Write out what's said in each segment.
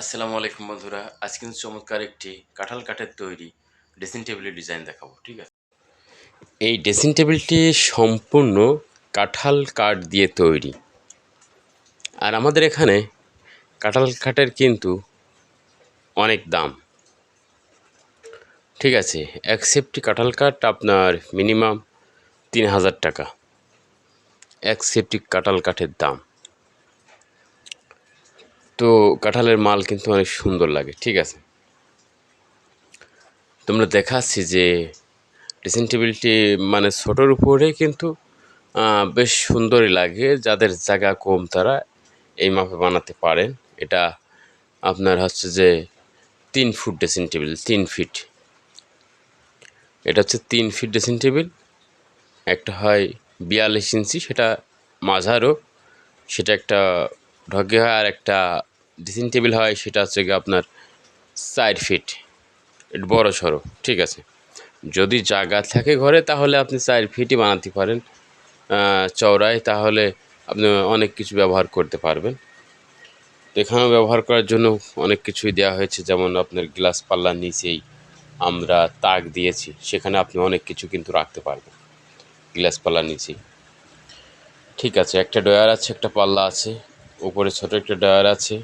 আসসালামু আলাইকুম বন্ধুরা। আজ কিন্তু চমৎকার একটি কাঁঠাল কাঠের তৈরি ড্রেসিং টেবিলের ডিজাইন দেখাবো, ঠিক আছে? এই ড্রেসিং টেবিলটি সম্পূর্ণ কাঁঠাল কাঠ দিয়ে তৈরি। আর আমাদের এখানে কাঁঠাল কাঠের কিন্তু অনেক দাম। ঠিক আছে, এক সেফটি কাঁঠাল কাঠ আপনার মিনিমাম তিন হাজার টাকা। এক সেফটি কাঁঠাল কাঠের দাম। তো কাঁঠালের মাল কিন্তু অনেক সুন্দর লাগে, ঠিক আছে? তোমরা দেখাচ্ছি যে ড্রেসিং টেবিলটি মানে ছোটোর উপরে কিন্তু বেশ সুন্দরই লাগে, যাদের জায়গা কম তারা এই মাপে বানাতে পারেন। এটা আপনার হচ্ছে যে তিন ফুট ড্রেসিং টেবিল তিন ফিট এটা হচ্ছে তিন ফিট ড্রেসিং টেবিল একটা হয় বিয়াল্লিশ ইঞ্চি, সেটা মাঝারও। সেটা একটা ঢগে হয়, আর একটা ড্রেসিং টেবিল হয়, সেটা হচ্ছে গিয়ে আপনার চার ফিট বড় সড়ো, ঠিক আছে? যদি জায়গা থাকে ঘরে, তাহলে আপনি চার ফিটই বানাতে পারেন। চওড়ায়, তাহলে আপনি অনেক কিছু ব্যবহার করতে পারবেন। এখানেও ব্যবহার করার জন্য অনেক কিছুই দেওয়া হয়েছে, যেমন আপনার গ্লাস পাল্লার নিচেই আমরা তাক দিয়েছি, সেখানে আপনি অনেক কিছু কিন্তু রাখতে পারবেন গ্লাস পাল্লার নিচেই। ঠিক আছে, একটা ডয়ার আছে, একটা পাল্লা আছে, উপরে ছোট একটা ডয়ার আছে।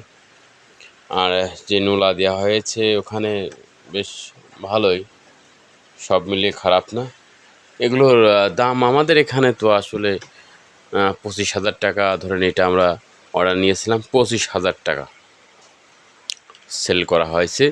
আর যে নোলা দেওয়া হয়েছে ওখানে বেশ ভালোই, সব মিলিয়ে খারাপ না। এগুলোর দাম আমাদের এখানে তো আসলে পঁচিশ হাজার টাকা ধরেন এটা আমরা অর্ডার নিয়েছিলাম, পঁচিশ হাজার টাকা সেল করা হয়েছে।